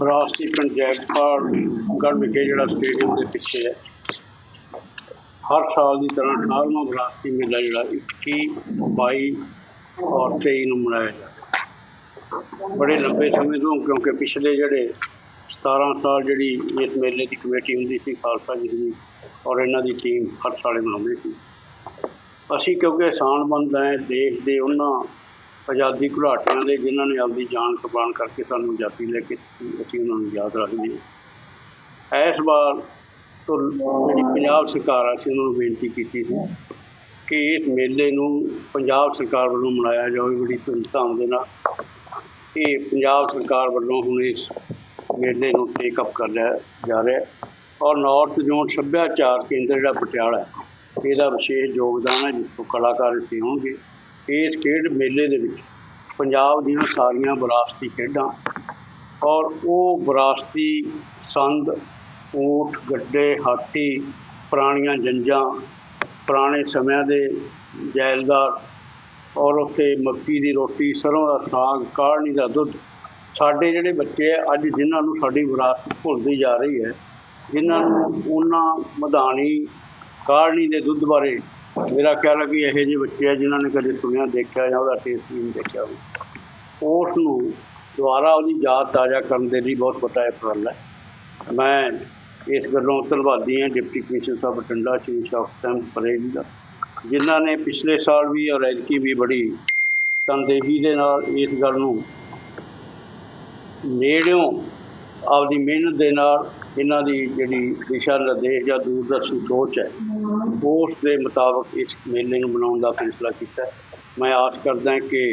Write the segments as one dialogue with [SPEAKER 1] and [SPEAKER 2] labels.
[SPEAKER 1] ਵਿਰਾਸਤੀ ਪੰਜੈਬਪਾਲ ਗੜ੍ਹ ਵਿਖੇ ਜਿਹੜਾ ਸਟੇਡੀਅਮ ਦੇ ਪਿੱਛੇ ਹੈ। ਹਰ ਸਾਲ ਦੀ ਤਰ੍ਹਾਂ 18ਵਾਂ ਵਿਰਾਸਤੀ ਮੇਲਾ ਜਿਹੜਾ 21 22 ਔਰ 23 ਨੂੰ ਮਨਾਇਆ ਜਾਂਦਾ ਬੜੇ ਲੰਬੇ ਸਮੇਂ ਤੋਂ ਕਿਉਂਕਿ ਪਿਛਲੇ ਜਿਹੜੇ 17 ਸਾਲ ਜਿਹੜੀ ਇਸ ਮੇਲੇ ਦੀ ਕਮੇਟੀ ਹੁੰਦੀ ਸੀ, ਖਾਲਸਾ ਜੀ ਦੀ ਔਰ ਇਹਨਾਂ ਦੀ ਟੀਮ ਹਰ ਸਾਲ ਇਹ ਮਨਾਉਂਦੀ ਸੀ। ਅਸੀਂ ਕਿਉਂਕਿ ਆਸਾਨਬੰਦ ਹੈ, ਦੇਸ਼ ਦੇ ਉਹਨਾਂ ਆਜ਼ਾਦੀ ਘੁਲਾਟੀਆਂ ਦੇ ਜਿਨ੍ਹਾਂ ਨੇ ਆਪਦੀ ਜਾਨ ਕੁਰਬਾਨ ਕਰਕੇ ਸਾਨੂੰ ਆਜ਼ਾਦੀ ਲੈ ਕੇ ਅਸੀਂ ਉਹਨਾਂ ਨੂੰ ਯਾਦ ਰੱਖਦੇ ਹਾਂ। ਇਸ ਵਾਰ ਤੋਂ ਜਿਹੜੀ ਪੰਜਾਬ ਸਰਕਾਰ ਆ ਸੀ ਉਹਨਾਂ ਨੂੰ ਬੇਨਤੀ ਕੀਤੀ ਸੀ ਕਿ ਇਸ ਮੇਲੇ ਨੂੰ ਪੰਜਾਬ ਸਰਕਾਰ ਵੱਲੋਂ ਮਨਾਇਆ ਜਾਵੇ, ਬੜੀ ਧੂਮਧਾਮ ਦੇ ਨਾਲ। ਇਹ ਪੰਜਾਬ ਸਰਕਾਰ ਵੱਲੋਂ ਹੁਣ ਇਸ ਮੇਲੇ ਨੂੰ ਟੇਕ ਅਪ ਕਰ ਲਿਆ ਜਾ ਰਿਹਾ ਔਰ ਨਾਰਥ ਜ਼ੋਨ ਸੱਭਿਆਚਾਰ ਕੇਂਦਰ ਜਿਹੜਾ ਪਟਿਆਲਾ ਇਹਦਾ ਵਿਸ਼ੇਸ਼ ਯੋਗਦਾਨ ਹੈ, ਜਿਸ ਤੋਂ ਕਲਾਕਾਰ ਇੱਥੇ ਹੋਣਗੇ ਇਸ ਖੇਡ ਮੇਲੇ ਦੇ ਵਿੱਚ ਪੰਜਾਬ ਦੀਆਂ ਸਾਰੀਆਂ ਵਿਰਾਸਤੀ ਖੇਡਾਂ ਔਰ ਉਹ ਵਿਰਾਸਤੀ ਸੰਦ, ਊਠ, ਗੱਡੇ, ਹਾਥੀ, ਪੁਰਾਣੀਆਂ ਜੰਜਾਂ, ਪੁਰਾਣੇ ਸਮਿਆਂ ਦੇ ਜੈਲਦਾਰ ਔਰ ਉੱਥੇ ਮੱਕੀ ਦੀ ਰੋਟੀ ਸਰੋਂ ਦਾ ਸਾਗ ਕਾੜਨੀ ਦਾ ਦੁੱਧ, ਸਾਡੇ ਜਿਹੜੇ ਬੱਚੇ ਆ, ਅੱਜ ਜਿਨ੍ਹਾਂ ਨੂੰ ਸਾਡੀ ਵਿਰਾਸਤ ਭੁੱਲਦੀ ਜਾ ਰਹੀ ਹੈ, ਜਿਨ੍ਹਾਂ ਨੂੰ ਉਹਨਾਂ ਮਧਾਣੀ ਕਾੜਨੀ ਦੇ ਦੁੱਧ ਬਾਰੇ ਮੇਰਾ ਖਿਆਲ ਹੈ ਕਿ ਇਹੋ ਜਿਹੇ ਬੱਚੇ ਆ ਜਿਨ੍ਹਾਂ ਨੇ ਕਦੇ ਸੁਣਿਆ, ਦੇਖਿਆ ਜਾਂ ਉਹਦਾ ਟੇਸਟ ਨਹੀਂ ਦੇਖਿਆ ਹੋਵੇ। ਉਸ ਨੂੰ ਦੁਬਾਰਾ ਉਹਦੀ ਯਾਦ ਤਾਜ਼ਾ ਕਰਨ ਦੇ ਲਈ ਬਹੁਤ ਵੱਡਾ ਉਪਰਾਲਾ ਹੈ। ਮੈਂ ਇਸ ਗੱਲੋਂ ਧੰਨਵਾਦੀ ਹਾਂ ਡਿਪਟੀ ਕਮਿਸ਼ਨਰ ਸਾਹਿਬ ਬਠਿੰਡਾ, ਸ਼੍ਰੀ ਸ਼ੌਕ ਸਿੰਘ ਪਰੇਜ ਦਾ, ਜਿਨ੍ਹਾਂ ਨੇ ਪਿਛਲੇ ਸਾਲ ਵੀ ਔਰ ਐਤਕੀ ਵੀ ਬੜੀ ਤਨਦੇਹੀ ਦੇ ਨਾਲ ਇਸ ਗੱਲ ਨੂੰ ਨੇੜਿਓਂ ਆਪਦੀ ਮਿਹਨਤ ਦੇ ਨਾਲ ਇਹਨਾਂ ਦੀ ਜਿਹੜੀ ਦਿਸ਼ਾ ਨਿਰਦੇਸ਼ ਜਾਂ ਦੂਰਦਰਸ਼ੀ ਸੋਚ ਹੈ, ਉਸ ਦੇ ਮੁਤਾਬਕ ਇਸ ਮੇਲੇ ਨੂੰ ਬਣਾਉਣ ਦਾ ਫੈਸਲਾ ਕੀਤਾ ਮੈਂ ਆਸ ਕਰਦਾ ਕਿ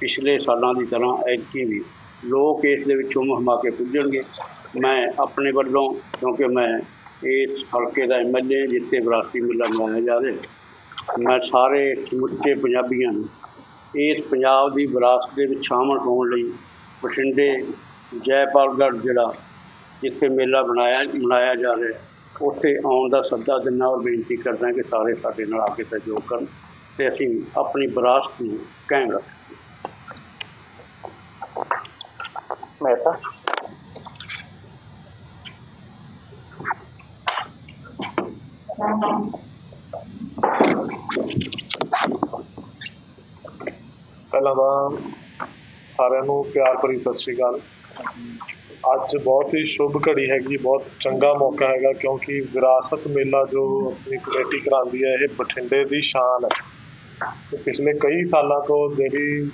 [SPEAKER 1] ਪਿਛਲੇ ਸਾਲਾਂ ਦੀ ਤਰ੍ਹਾਂ ਐਤਕੀ ਵੀ ਲੋਕ ਇਸ ਦੇ ਵਿੱਚੋਂ ਮਹਮਾ ਕੇ ਪੁੱਜਣਗੇ। ਮੈਂ ਆਪਣੇ ਵੱਲੋਂ, ਕਿਉਂਕਿ ਮੈਂ ਇਸ ਹਲਕੇ ਦਾ ਐਮਐਲਏ ਜਿੱਥੇ ਵਿਰਾਸਤੀ ਮੇਲਾ ਮਨਾਇਆ ਜਾ ਰਿਹਾ ਮੈਂ ਸਾਰੇ ਸਮੁੱਚੇ ਪੰਜਾਬੀਆਂ ਨੂੰ ਇਸ ਪੰਜਾਬ ਦੀ ਵਿਰਾਸਤ ਦੇ ਵਿੱਚ ਸ਼ਾਮਲ ਹੋਣ ਲਈ ਬਠਿੰਡੇ ਜੈਪਾਲਗੜ੍ਹ ਜਿਹੜਾ ਜਿੱਥੇ ਮੇਲਾ ਬਣਾਇਆ, ਮਨਾਇਆ ਜਾ ਰਿਹਾ ਉੱਥੇ ਆਉਣ ਦਾ ਸੱਦਾ ਦਿੰਦਾ ਔਰ ਬੇਨਤੀ ਕਰਦਾ ਕਿ ਸਾਰੇ ਸਾਡੇ ਨਾਲ ਆ ਕੇ ਸਹਿਯੋਗ ਕਰਨ ਤੇ ਅਸੀਂ ਆਪਣੀ ਵਿਰਾਸਤ ਨੂੰ ਕਾਇਮ ਰੱਖ
[SPEAKER 2] ਮਹਿਤਾ
[SPEAKER 3] ਪਹਿਲਾਂ ਤਾਂ ਸਾਰਿਆਂ ਨੂੰ ਪਿਆਰ ਭਰੀ ਸਤਿ ਸ਼੍ਰੀ ਅਕਾਲ। ਅੱਜ ਬਹੁਤ ਹੀ ਸ਼ੁਭ ਘੜੀ ਹੈਗੀ, ਬਹੁਤ ਚੰਗਾ ਮੌਕਾ ਹੈਗਾ ਕਿਉਂਕਿ ਵਿਰਾਸਤ ਮੇਲਾ ਜੋ ਆਪਣੀ ਕਮੇਟੀ ਕਰਾਉਂਦੀ ਹੈ, ਇਹ ਬਠਿੰਡੇ ਦੀ ਸ਼ਾਨ ਹੈ। ਤੇ ਪਿਛਲੇ ਕਈ ਸਾਲਾਂ ਤੋਂ ਜਿਹੜੀ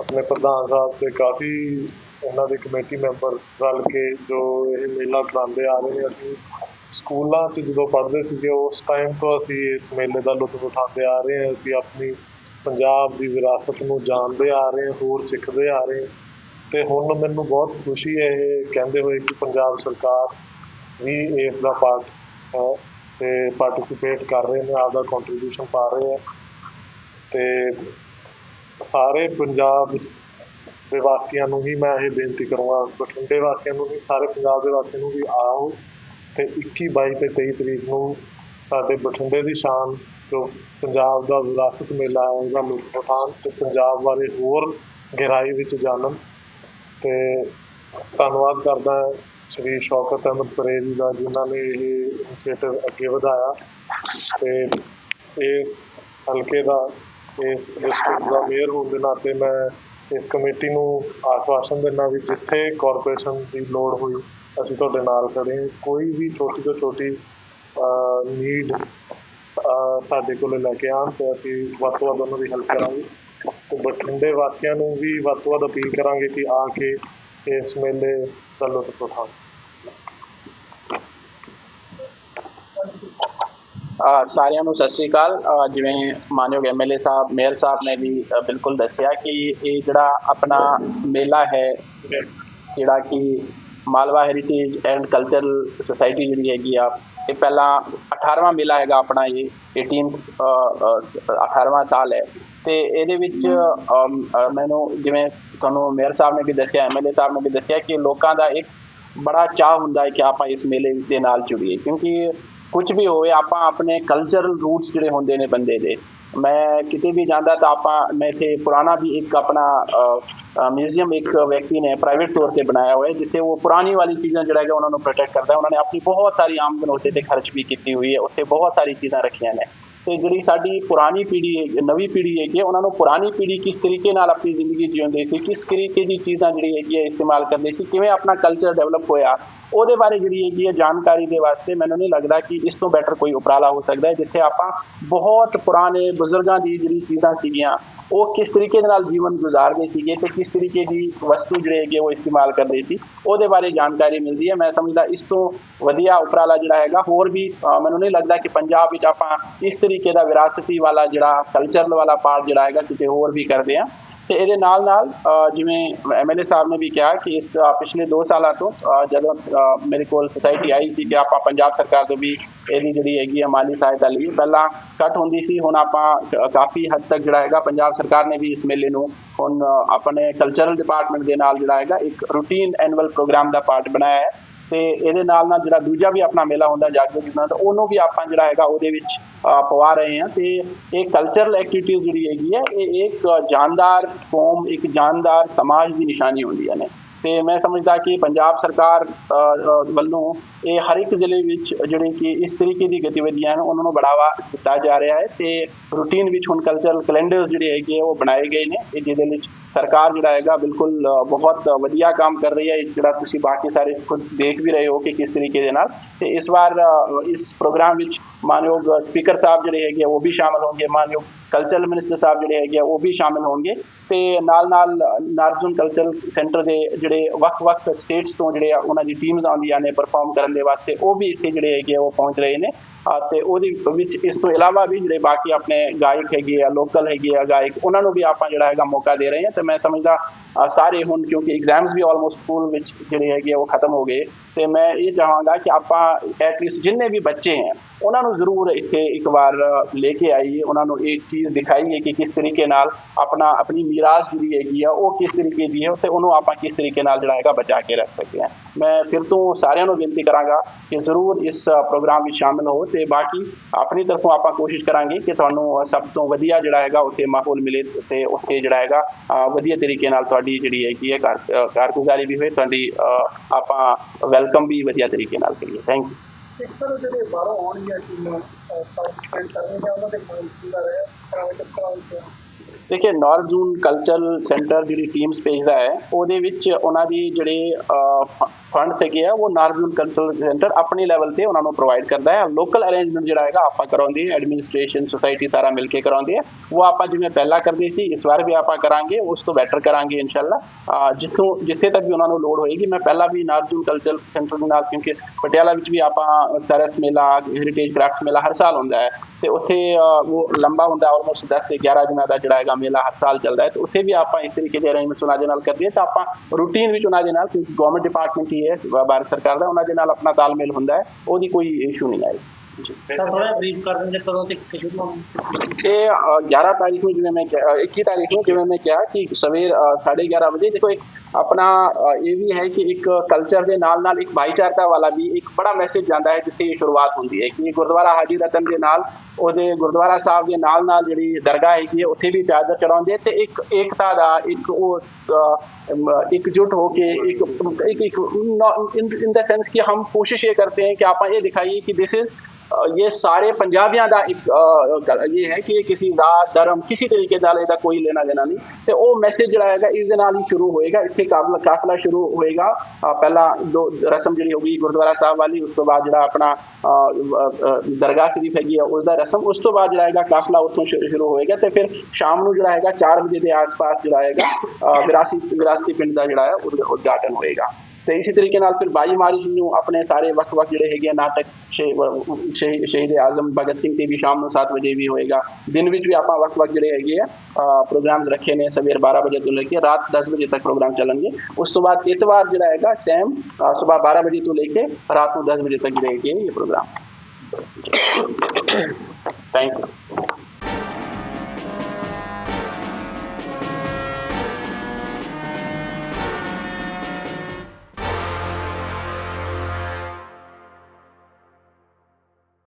[SPEAKER 3] ਆਪਣੇ ਪ੍ਰਧਾਨ ਸਾਹਿਬ ਤੇ ਕਾਫੀ ਉਹਨਾਂ ਦੇ ਕਮੇਟੀ ਮੈਂਬਰ ਰਲ ਕੇ ਜੋ ਇਹ ਮੇਲਾ ਕਰਾਉਂਦੇ ਆ ਰਹੇ ਨੇ, ਅਸੀਂ ਸਕੂਲਾਂ 'ਚ ਜਦੋਂ ਪੜ੍ਹਦੇ ਸੀਗੇ, ਉਸ ਟਾਈਮ ਤੋਂ ਅਸੀਂ ਇਸ ਮੇਲੇ ਦਾ ਲੁਤਫ ਉਠਾਉਂਦੇ ਆ ਰਹੇ ਹਾਂ। ਅਸੀਂ ਆਪਣੀ ਪੰਜਾਬ ਦੀ ਵਿਰਾਸਤ ਨੂੰ ਜਾਣਦੇ ਆ ਰਹੇ ਹਾਂ, ਹੋਰ ਸਿੱਖਦੇ ਆ ਰਹੇ ਹਾਂ। ਤੇ ਹੁਣ ਮੈਨੂੰ ਬਹੁਤ ਖੁਸ਼ੀ ਹੈ ਇਹ ਕਹਿੰਦੇ ਹੋਏ ਕਿ ਪੰਜਾਬ ਸਰਕਾਰ ਵੀ ਇਸ ਦਾ ਪਾਰਟ ਹੈ ਤੇ ਪਾਰਟਿਸਿਪੇਟ ਕਰ ਰਹੇ ਨੇ, ਆਪਦਾ ਕੰਟਰੀਬਿਊਸ਼ਨ ਪਾ ਰਹੇ ਹੈ। ਤੇ ਸਾਰੇ ਪੰਜਾਬ ਦੇ ਵਾਸੀਆਂ ਨੂੰ ਹੀ ਮੈਂ ਇਹ ਬੇਨਤੀ ਕਰੂੰਗਾ, ਬਠਿੰਡੇ ਵਾਸੀਆਂ ਨੂੰ ਵੀ, ਸਾਰੇ ਪੰਜਾਬ ਦੇ ਵਾਸੀਆਂ ਨੂੰ ਵੀ ਆਓ ਤੇ 21 22 ਤੇ 23 ਤਰੀਕ ਨੂੰ ਸਾਡੇ ਬਠਿੰਡੇ ਦੀ ਸ਼ਾਨ, ਜੋ ਪੰਜਾਬ ਦਾ ਵਿਰਾਸਤ ਮੇਲਾ ਹੈ, ਉਹਦਾ ਲੁਤਫ ਉਠਾਉਣ ਤੇ ਪੰਜਾਬ ਬਾਰੇ ਹੋਰ ਗਹਿਰਾਈ ਵਿੱਚ ਜਾਣਨ। ਤੇ ਧੰਨਵਾਦ ਕਰਦਾ ਸ਼੍ਰੀ ਸ਼ੌਕਤ ਅਹਿਮਦ ਪਰੇਜ਼ ਦਾ, ਜਿਨ੍ਹਾਂ ਨੇ ਇਹ ਥੀਏਟਰ ਅੱਗੇ ਵਧਾਇਆ ਤੇ ਇਸ ਹਲਕੇ ਦਾ, ਇਸ ਡਿਸਟ੍ਰਿਕਟ ਦਾ ਮੇਅਰ ਹੋਣ ਦੇ ਨਾਤੇ ਮੈਂ ਇਸ ਕਮੇਟੀ ਨੂੰ ਆਸ਼ਵਾਸਨ ਦਿੰਦਾ ਵੀ ਜਿੱਥੇ ਕਾਰਪੋਰੇਸ਼ਨ ਦੀ ਲੋੜ ਹੋਈ, ਅਸੀਂ ਤੁਹਾਡੇ ਨਾਲ ਖੜੇ ਹਾਂ। ਕੋਈ ਵੀ ਛੋਟੀ ਤੋਂ ਛੋਟੀ ਨੀਡ ਸਾਡੇ ਕੋਲ ਲੈ ਕੇ ਆਉਣ ਤੇ ਅਸੀਂ ਵੱਧ ਤੋਂ ਵੱਧ ਉਹਨਾਂ ਦੀ ਹੈਲਪ ਕਰਾਂਗੇ। ਤੇ ਬਠਿੰਡੇ ਵਾਸੀਆਂ ਨੂੰ ਵੀ ਵੱਧ ਤੋਂ ਵੱਧ ਅਪੀਲ ਕਰਾਂਗੇ ਕਿ ਆ ਕੇ ਇਸ ਮੇਲੇ ਦਾ ਲੁਤਫ ਉਠਾਉਣ
[SPEAKER 2] ਸਾਰਿਆਂ ਨੂੰ ਸਤਿ ਸ੍ਰੀ ਅਕਾਲ। ਜਿਵੇਂ ਮਾਨਯੋਗ ਐਮਐਲਏ ਸਾਹਿਬ, ਮੇਅਰ ਸਾਹਿਬ ਨੇ ਵੀ ਬਿਲਕੁਲ ਦੱਸਿਆ ਕਿ ਇਹ ਜਿਹੜਾ ਆਪਣਾ ਮੇਲਾ ਹੈ, ਜਿਹੜਾ ਕਿ Malwa heritage and cultural society ਜਿਹੜੀ ਹੈਗੀ ਆ ਇਹ ਪਹਿਲਾਂ 18ਵਾਂ ਮੇਲਾ ਹੈਗਾ ਆਪਣਾ ਇਹ 18 18ਵਾਂ ਸਾਲ ਹੈ। ਤੇ ਇਹਦੇ ਵਿੱਚ ਮੈਨੂੰ ਜਿਵੇਂ ਤੁਹਾਨੂੰ ਮੇਅਰ ਸਾਹਿਬ ਨੇ ਵੀ ਦੱਸਿਆ ਐਮਐਲਏ ਸਾਹਿਬ ਨੇ ਵੀ ਦੱਸਿਆ ਕਿ ਲੋਕਾਂ ਦਾ ਇੱਕ ਬੜਾ ਚਾਹ ਹੁੰਦਾ ਹੈ ਕਿ ਆਪਾਂ ਇਸ ਮੇਲੇ ਦੇ ਨਾਲ ਜੁੜੀਏ। ਕਿਉਂਕਿ ਕੁਝ ਵੀ ਹੋਵੇ, ਆਪਾਂ ਆਪਣੇ ਕਲਚਰਲ ਰੂਟਸ ਜਿਹੜੇ ਹੁੰਦੇ ਨੇ ਬੰਦੇ ਦੇ ਮੈਂ ਕਿਤੇ ਵੀ ਜਾਂਦਾ ਤਾਂ ਆਪਾਂ, ਮੈਂ ਇੱਥੇ ਪੁਰਾਣਾ ਵੀ ਇੱਕ ਆਪਣਾ ਮਿਊਜ਼ੀਅਮ ਇੱਕ ਵਿਅਕਤੀ ਨੇ ਪ੍ਰਾਈਵੇਟ ਤੌਰ ਤੇ ਬਣਾਇਆ ਹੋਇਆ ਹੈ, ਜਿੱਥੇ ਉਹ ਪੁਰਾਣੀ ਵਾਲੀ ਚੀਜ਼ਾਂ ਜਿਹੜਾ ਹੈਗਾ ਉਹਨਾਂ ਨੂੰ ਪ੍ਰੋਟੈਕਟ ਕਰਦਾ ਹੈ। ਉਹਨਾਂ ਨੇ ਆਪਣੀ ਬਹੁਤ ਸਾਰੀ ਆਮਦਨ ਉੱਤੇ ਤੇ ਖਰਚ ਵੀ ਕੀਤੀ ਹੋਈ ਹੈ, ਉੱਥੇ ਬਹੁਤ ਸਾਰੀ ਚੀਜ਼ਾਂ ਰੱਖੀਆਂ ਨੇ। ਤੇ ਜਿਹੜੀ ਸਾਡੀ ਪੁਰਾਣੀ ਪੀੜ੍ਹੀ ਹੈ ਨਵੀਂ ਪੀੜ੍ਹੀ ਹੈਗੀ ਹੈ, ਉਹਨਾਂ ਨੂੰ ਪੁਰਾਣੀ ਪੀੜ੍ਹੀ ਕਿਸ ਤਰੀਕੇ ਨਾਲ ਆਪਣੀ ਜ਼ਿੰਦਗੀ ਜਿਉਂਦੇ ਸੀ, ਕਿਸ ਤਰੀਕੇ ਦੀ ਚੀਜ਼ਾਂ ਜਿਹੜੀ ਹੈਗੀ ਹੈ, ਇਸਤੇਮਾਲ ਕਰਦੇ ਸੀ, ਕਿਵੇਂ ਆਪਣਾ ਕਲਚਰ ਡਿਵੈਲਪ ਹੋਇਆ, ਉਹਦੇ ਬਾਰੇ ਜਿਹੜੀ ਹੈਗੀ ਹੈ ਜਾਣਕਾਰੀ ਦੇ ਵਾਸਤੇ ਮੈਨੂੰ ਨਹੀਂ ਲੱਗਦਾ ਕਿ ਇਸ ਤੋਂ ਬੈਟਰ ਕੋਈ ਉਪਰਾਲਾ ਹੋ ਸਕਦਾ ਹੈ, ਜਿੱਥੇ ਆਪਾਂ ਬਹੁਤ ਪੁਰਾਣੇ ਬਜ਼ੁਰਗਾਂ ਦੀ ਜਿਹੜੀ ਚੀਜ਼ਾਂ ਸੀਗੀਆਂ, ਉਹ ਕਿਸ ਤਰੀਕੇ ਦੇ ਨਾਲ ਜੀਵਨ ਗੁਜ਼ਾਰਦੇ ਸੀਗੇ ਤੇ ਕਿਸ ਤਰੀਕੇ ਦੀ ਵਸਤੂ ਜਿਹੜੇ ਹੈਗੇ ਉਹ ਇਸਤੇਮਾਲ ਕਰਦੇ ਸੀ, ਉਹਦੇ ਬਾਰੇ ਜਾਣਕਾਰੀ ਮਿਲਦੀ ਹੈ। ਮੈਂ ਸਮਝਦਾ ਇਸ ਤੋਂ ਵਧੀਆ ਉਪਰਾਲਾ ਜਿਹੜਾ ਹੈਗਾ, ਹੋਰ ਵੀ ਮੈਨੂੰ ਨਹੀਂ ਲੱਗਦਾ ਕਿ ਪੰਜਾਬ ਵਿੱਚ ਆਪਾਂ ਇਸ ਤਰੀਕੇ ਦਾ ਵਿਰਾਸਤੀ ਵਾਲਾ ਜਿਹੜਾ ਕਲਚਰਲ ਵਾਲਾ ਪਾਰਟ ਜਿਹੜਾ ਹੈਗਾ ਕਿਤੇ ਹੋਰ ਵੀ ਕਰਦੇ ਆ। ਤੇ ਇਹਦੇ ਨਾਲ ਨਾਲ ਜਿਵੇਂ ਐਮਐਲਏ ਸਾਹਿਬ ਨੇ ਵੀ ਕਿਹਾ ਕਿ ਇਸ ਪਿਛਲੇ 2 ਸਾਲਾਂ ਤੋਂ ਜਦੋਂ ਮੇਰੇ ਕੋਲ ਸੁਸਾਇਟੀ ਆਈ ਸੀ ਕਿ ਆਪਾਂ ਪੰਜਾਬ ਸਰਕਾਰ ਤੋਂ ਵੀ ਇਹਦੀ ਜਿਹੜੀ ਹੈਗੀ ਹੈ ਮਾਲੀ ਸਹਾਇਤਾ ਲਈ ਪਹਿਲਾਂ ਘੱਟ ਹੁੰਦੀ ਸੀ, ਹੁਣ ਆਪਾਂ ਕਾਫੀ ਹੱਦ ਤੱਕ ਜਿਹੜਾ ਹੈਗਾ ਪੰਜਾਬ ਸਰਕਾਰ ਨੇ ਵੀ ਇਸ ਮੇਲੇ ਨੂੰ ਹੁਣ ਆਪਣੇ ਕਲਚਰਲ ਡਿਪਾਰਟਮੈਂਟ ਦੇ ਨਾਲ ਜਿਹੜਾ ਹੈਗਾ ਇੱਕ ਰੂਟੀਨ ਐਨੂਅਲ ਪ੍ਰੋਗਰਾਮ ਦਾ ਪਾਰਟ ਬਣਾਇਆ ਹੈ। ਤੇ ਇਹਦੇ ਨਾਲ ਨਾਲ ਜਿਹੜਾ ਦੂਜਾ ਵੀ ਆਪਣਾ ਮੇਲਾ ਹੁੰਦਾ ਜਾਗੋ ਜਿੰਨਾ ਤਾਂ ਉਹਨੂੰ ਵੀ ਆਪਾਂ ਜਿਹੜਾ ਹੈਗਾ ਉਹਦੇ ਵਿੱਚ ਪਵਾ ਰਹੇ ਹਾਂ। ਤੇ ਇਹ ਕਲਚਰਲ ਐਕਟੀਵਿਟੀਜ਼ ਜਿਹੜੀ ਹੈਗੀ ਹੈ ਇਹ ਇੱਕ ਜਾਨਦਾਰ ਕੌਮ ਇੱਕ ਜਾਨਦਾਰ ਸਮਾਜ ਦੀ ਨਿਸ਼ਾਨੀ ਹੁੰਦੀਆਂ ਨੇ। ਤੇ ਮੈਂ ਸਮਝਦਾ ਕਿ ਪੰਜਾਬ ਸਰਕਾਰ ਵੱਲੋਂ ਇਹ ਹਰ ਇੱਕ ਜ਼ਿਲ੍ਹੇ ਵਿੱਚ ਜਿਹੜੇ ਕਿ ਇਸ ਤਰੀਕੇ ਦੀ ਗਤੀਵਿਧੀਆਂ ਹਨ ਉਹਨਾਂ ਨੂੰ ਬੜਾਵਾ ਦਿੱਤਾ ਜਾ ਰਿਹਾ ਹੈ। ਤੇ ਰੂਟੀਨ ਵਿੱਚ ਹੁਣ ਕਲਚਰਲ ਕੈਲੰਡਰਸ ਜਿਹੜੇ ਹੈਗੇ ਆ, ਉਹ ਬਣਾਏ ਗਏ ਨੇ ਤੇ ਜਿਹਦੇ ਵਿੱਚ ਸਰਕਾਰ ਜਿਹੜਾ ਹੈਗਾ ਬਿਲਕੁਲ ਬਹੁਤ ਵਧੀਆ ਕੰਮ ਕਰ ਰਹੀ ਹੈ ਜਿਹੜਾ ਤੁਸੀਂ ਬਾਕੀ ਸਾਰੇ ਖੁਦ ਦੇਖ ਵੀ ਰਹੇ ਹੋ ਕਿ ਕਿਸ ਤਰੀਕੇ ਦੇ ਨਾਲ। ਤੇ ਇਸ ਵਾਰ ਇਸ ਪ੍ਰੋਗਰਾਮ ਵਿੱਚ ਮਾਨਯੋਗ ਸਪੀਕਰ ਸਾਹਿਬ ਜਿਹੜੇ ਹੈਗੇ ਆ, ਉਹ ਵੀ ਸ਼ਾਮਲ ਹੋਣਗੇ। ਮਾਨਯੋਗ ਕਲਚਰਲ ਮਿਨਿਸਟਰ ਸਾਹਿਬ ਜਿਹੜੇ ਹੈਗੇ ਆ, ਉਹ ਵੀ ਸ਼ਾਮਿਲ ਹੋਣਗੇ। ਤੇ ਨਾਲ ਨਾਲ ਨਾਰਜਨ ਕਲਚਰਲ ਸੈਂਟਰ ਦੇ ਜਿਹੜੇ ਵੱਖ-ਵੱਖ ਸਟੇਟਸ ਤੋਂ ਜਿਹੜੇ ਆ ਉਹਨਾਂ ਦੀ ਟੀਮਸ ਆਉਂਦੀਆਂ ਨੇ ਪਰਫਾਰਮ ਕਰਨ ਦੇ ਵਾਸਤੇ ਉਹ ਵੀ ਇੱਥੇ ਜਿਹੜੇ ਹੈਗੇ ਆ, ਉਹ ਪਹੁੰਚ ਰਹੇ ਨੇ। ਅ, ਤੇ ਉਹਦੇ ਵਿੱਚ ਇਸ ਤੋਂ ਇਲਾਵਾ ਵੀ ਜਿਹੜੇ ਬਾਕੀ ਆਪਣੇ ਗਾਇਕ ਹੈਗੇ ਆ ਲੋਕਲ ਹੈਗੇ ਆ ਗਾਇਕ ਉਹਨਾਂ ਨੂੰ ਵੀ ਆਪਾਂ ਜਿਹੜਾ ਹੈਗਾ ਮੌਕਾ ਦੇ ਰਹੇ ਹਾਂ। ਤੇ ਮੈਂ ਸਮਝਦਾ ਸਾਰੇ ਹੁਣ ਕਿਉਂਕਿ ਐਗਜ਼ਾਮਸ ਵੀ ਆਲਮੋਸਟ ਸਕੂਲ ਵਿੱਚ ਜਿਹੜੇ ਹੈਗੇ ਆ, ਉਹ ਖਤਮ ਹੋ ਗਏ। ਤੇ ਮੈਂ ਇਹ ਚਾਹਾਂਗਾ ਕਿ ਆਪਾਂ ਐਟਲੀਸਟ ਜਿੰਨੇ ਵੀ ਬੱਚੇ ਹੈ ਉਹਨਾਂ ਨੂੰ ਜ਼ਰੂਰ ਇੱਥੇ ਇੱਕ ਵਾਰ ਲੈ ਕੇ ਆਈਏ। ਉਹਨਾਂ ਨੂੰ ਇਹ ਚੀਜ਼ ਦਿਖਾਈਏ ਕਿ ਕਿਸ ਤਰੀਕੇ ਨਾਲ ਆਪਣਾ, ਆਪਣੀ ਮੀਰਾਸ ਜਿਹੜੀ ਹੈਗੀ ਆ, ਉਹ ਕਿਸ ਤਰੀਕੇ ਦੀ ਹੈ ਤੇ ਉਹਨੂੰ ਆਪਾਂ ਕਿਸ ਤਰੀਕੇ ਨਾਲ ਜਿਹੜਾ ਹੈਗਾ ਬਚਾ ਕੇ ਰੱਖ ਸਕਦੇ ਹਾਂ। ਮੈਂ ਫਿਰ ਤੋਂ ਸਾਰਿਆਂ ਨੂੰ ਬੇਨਤੀ ਕਰਾਂਗਾ ਕਿ ਜ਼ਰੂਰ ਇਸ ਪ੍ਰੋਗਰਾਮ ਵਿੱਚ ਸ਼ਾਮਿਲ ਹੋ ਤੇ ਬਾਕੀ ਆਪਣੀ ਤਰਫੋਂ ਆਪਾਂ ਕੋਸ਼ਿਸ਼ ਕਰਾਂਗੇ ਕਿ ਤੁਹਾਨੂੰ ਸਭ ਤੋਂ ਵਧੀਆ ਜਿਹੜਾ ਹੈਗਾ ਉੱਥੇ ਮਾਹੌਲ ਮਿਲੇ ਤੇ ਉੱਥੇ ਜਿਹੜਾ ਹੈਗਾ ਵਧੀਆ ਤਰੀਕੇ ਨਾਲ ਤੁਹਾਡੀ ਜਿਹੜੀ ਹੈਗੀ ਹੈ ਕਾਰਗੁਜ਼ਾਰੀ ਵੀ ਹੋਏ ਤੁਹਾਡੀ ਆਪਾਂ ਵੈਲਕਮ ਵੀ ਵਧੀਆ ਤਰੀਕੇ ਨਾਲ ਕਰੀਏ। ਥੈਂਕ ਯੂ
[SPEAKER 4] ਇੱਕ ਤਰ੍ਹਾਂ ਜਿਹੜੇ ਬਾਹਰੋਂ ਆਉਣਗੀਆਂ ਟੀਮਾਂ ਪਾਰਟਿਸਪੇਟ ਕਰਨਗੀਆਂ, ਉਹਨਾਂ ਦੇ ਕੋਲ ਕੀ ਦਾ ਰਿਹਾ ਪ੍ਰਾਈਵੇਟ ਕਰਾਉਂਦੇ
[SPEAKER 2] ਦੇਖਿਏ ਨਾਰਥ ਜ਼ੋਨ ਕਲਚਰਲ ਸੈਂਟਰ ਜਿਹੜੀ ਟੀਮਸ ਭੇਜਦਾ ਹੈ, ਉਹਦੇ ਵਿੱਚ ਉਹਨਾਂ ਦੀ ਜਿਹੜੇ ਫੰਡਸ ਹੈਗੇ ਆ, ਉਹ ਨਾਰਥ ਜ਼ੋਨ ਕਲਚਰਲ ਸੈਂਟਰ ਆਪਣੇ ਲੈਵਲ ਤੇ ਉਹਨਾਂ ਨੂੰ ਪ੍ਰੋਵਾਈਡ ਕਰਦਾ ਹੈ। ਲੋਕਲ ਅਰੇਂਜਮੈਂਟ ਜਿਹੜਾ ਹੈਗਾ, ਆਪਾਂ ਕਰਾਉਂਦੇ ਹਾਂ ਐਡਮਿਨਿਸਟ੍ਰੇਸ਼ਨ ਸੁਸਾਇਟੀ ਸਾਰਾ ਮਿਲ ਕੇ ਕਰਾਉਂਦੇ ਆ। ਉਹ ਆਪਾਂ ਜਿਵੇਂ ਪਹਿਲਾਂ ਕਰਦੇ ਸੀ, ਇਸ ਵਾਰ ਵੀ ਆਪਾਂ ਕਰਾਂਗੇ, ਉਸ ਤੋਂ ਬੈਟਰ ਕਰਾਂਗੇ, ਇਨਸ਼ਾਅੱਲਾ। ਜਿੱਥੋਂ, ਜਿੱਥੇ ਤੱਕ ਵੀ ਉਹਨਾਂ ਨੂੰ ਲੋੜ ਹੋਏਗੀ, ਮੈਂ ਪਹਿਲਾਂ ਵੀ ਨਾਰਥ ਜ਼ੋਨ ਕਲਚਰਲ ਸੈਂਟਰ ਦੇ ਨਾਲ, ਕਿਉਂਕਿ ਪਟਿਆਲਾ ਵਿੱਚ ਵੀ ਆਪਾਂ ਸਰਸ ਮੇਲਾ ਹੈਰੀਟੇਜ ਕ੍ਰਾਫਟਸ ਮੇਲਾ ਹਰ ਸਾਲ ਹੁੰਦਾ ਹੈ। ਤੇ ਉੱਥੇ ਉਹ ਲੰਬਾ ਹੁੰਦਾ ਆਲਮੋਸਟ 10 ਸੇ 11 ਦਿਨਾਂ ਦਾ ਜਿਹੜਾ ਹੈਗਾ ਮੇਲਾ ਹਰ ਸਾਲ ਚੱਲਦਾ ਹੈ, ਤੇ ਉੱਥੇ ਵੀ ਆਪਾਂ ਇਸ ਤਰੀਕੇ ਦੇ ਅਰੇਂਜਮੈਂਟਸ ਉਹਨਾਂ ਦੇ ਨਾਲ ਕਰਦੇ ਹਾਂ ਤਾਂ ਆਪਾਂ ਰੂਟੀਨ ਵਿੱਚ ਉਹਨਾਂ ਦੇ ਨਾਲ, ਕਿਉਂਕਿ ਗਵਰਨਮੈਂਟ ਡਿਪਾਰਟਮੈਂਟ ਹੀ ਹੈ ਭਾਰਤ ਸਰਕਾਰ ਦਾ, ਉਹਨਾਂ ਦੇ ਨਾਲ ਆਪਣਾ ਤਾਲਮੇਲ ਹੁੰਦਾ ਹੈ, ਉਹਦੀ ਕੋਈ ਇਸ਼ੂ ਨਹੀਂ ਆਏਗੀ
[SPEAKER 4] ਤਾਂ ਥੋੜਾ ਬਰੀਫ ਕਰ ਦਿੰਦੇ ਕਦੋਂ ਤੇ ਸ਼ੁਰੂ ਹੋਣਾ।
[SPEAKER 2] ਇਹ 11 ਤਾਰੀਖ ਨੂੰ ਜਿਵੇਂ ਮੈਂ 21 ਤਾਰੀਖ ਨੂੰ ਜਿਵੇਂ ਮੈਂ ਕਿਹਾ ਕਿ ਸਵੇਰ 11:30 ਵਜੇ, ਦੇਖੋ ਇੱਕ ਆਪਣਾ ਇਹ ਵੀ ਹੈ ਕਿ ਇੱਕ ਕਲਚਰ ਦੇ ਨਾਲ ਨਾਲ ਇੱਕ ਭਾਈਚਾਰਤਾ ਵਾਲਾ ਵੀ ਇੱਕ ਬੜਾ ਮੈਸੇਜ ਜਾਂਦਾ ਹੈ ਜਿੱਥੇ ਸ਼ੁਰੂਆਤ ਹੁੰਦੀ ਹੈ ਕਿ ਗੁਰਦੁਆਰਾ ਹਾਜੀ ਰਤਨ ਦੇ ਨਾਲ, ਉਹਦੇ ਗੁਰਦੁਆਰਾ ਸਾਹਿਬ ਦੇ ਨਾਲ ਨਾਲ ਜਿਹੜੀ ਦਰਗਾਹ ਹੈਗੀ ਹੈ, ਉੱਥੇ ਵੀ ਚਾਦਰ ਚੜਾਉਂਦੇ ਤੇ ਇੱਕ ਏਕਤਾ ਦਾ ਇੱਕ ਉਹ ਇੱਕ ਜੁਟ ਹੋ ਕੇ ਇੱਕ ਇੱਕ ਇਨ ਦਾ ਸੈਂਸ ਕਿ ਹਮ ਕੋਸ਼ਿਸ਼ ਇਹ ਕਰਤੇ ਹੈ ਕਿ ਆਪਾਂ ਇਹ ਦਿਖਾਈਏ ਕਿ ਦਿਸ ਇਜ਼ ये ਸਾਰੇ ਪੰਜਾਬੀਆਂ ਦਾ ਇੱਕ ਇਹ ਹੈ ਕਿ ਇਹ ਕਿਸੇ ਜ਼ਾਤ ਧਰਮ ਕਿਸੇ ਤਰੀਕੇ ਨਾਲ ਇਹਦਾ ਕੋਈ ਲੈਣਾ ਦੇਣਾ ਨਹੀਂ। ਤੇ ਉਹ ਮੈਸੇਜ ਜਿਹੜਾ ਹੈਗਾ ਇਸ ਦੇ ਨਾਲ ਹੀ ਸ਼ੁਰੂ ਹੋਏਗਾ। ਇੱਥੇ ਕਾਫਲਾ ਕਾਫਲਾ ਸ਼ੁਰੂ ਹੋਏਗਾ। ਪਹਿਲਾਂ ਦੋ ਰਸਮ ਜਿਹੜੀ ਹੋਗੀ ਗੁਰਦੁਆਰਾ ਸਾਹਿਬ ਵਾਲੀ ਉਸ ਤੋਂ ਬਾਅਦ ਜਿਹੜਾ ਆਪਣਾ ਅ, ਦਰਗਾਹ ਸ਼ਰੀਫ ਹੈਗੀ ਆ ਉਸ ਦਾ ਰਸਮ ਉਸ ਤੋਂ ਬਾਅਦ ਜਿਹੜਾ ਹੈਗਾ ਕਾਫਲਾ ਉੱਥੋਂ ਸ਼ੁਰੂ ਸ਼ੁਰੂ ਹੋਏਗਾ। ਤੇ ਫਿਰ ਸ਼ਾਮ ਨੂੰ ਜਿਹੜਾ ਹੈਗਾ 4 ਵਜੇ ਦੇ ਆਸ-ਪਾਸ ਜਿਹੜਾ ਹੈਗਾ ਵਿਰਾਸੀ ਵਿਰਾਸਤੀ ਪਿੰਡ ਦਾ ਜਿਹੜਾ ਹੈ ਉਹਦਾ ਉਦਘਾਟਨ ਹੋਏਗਾ। ਤੇ ਇਸੇ ਤਰੀਕੇ ਨਾਲ ਫਿਰ 22 ਮਾਰਚ ਨੂੰ ਆਪਣੇ ਸਾਰੇ ਵੱਖ-ਵੱਖ ਜਿਹੜੇ ਹੈਗੇ ਆ ਨਾਟਕ ਸ਼ਹੀ- ਸ਼ਹੀ- ਸ਼ਹੀਦ ਆਜ਼ਮ ਭਗਤ ਸਿੰਘ ਤੇ ਵੀ ਸ਼ਾਮ ਨੂੰ 7 ਵਜੇ ਵੀ ਹੋਏਗਾ ਦਿਨ ਵਿੱਚ ਵੀ ਆਪਾਂ ਵੱਖ-ਵੱਖ ਜਿਹੜੇ ਹੈਗੇ ਆ ਪ੍ਰੋਗਰਾਮਸ ਰੱਖੇ ਨੇ ਸਵੇਰ 12 ਵਜੇ ਤੋਂ ਲੈ ਕੇ ਰਾਤ 10 ਵਜੇ ਤੱਕ ਪ੍ਰੋਗਰਾਮ ਚੱਲਣਗੇ ਉਸ ਤੋਂ ਬਾਅਦ ਇਤਵਾਰ ਜਿਹੜਾ ਹੈਗਾ ਸੇਮ ਸਵੇਰ 12 ਵਜੇ ਤੋਂ ਲੈ ਕੇ ਰਾਤ ਨੂੰ 10 ਵਜੇ ਤੱਕ ਜਿਹੜੇ ਹੈਗੇ ਇਹ ਪ੍ਰੋਗਰਾਮ ਥੈਂਕ ਯੂ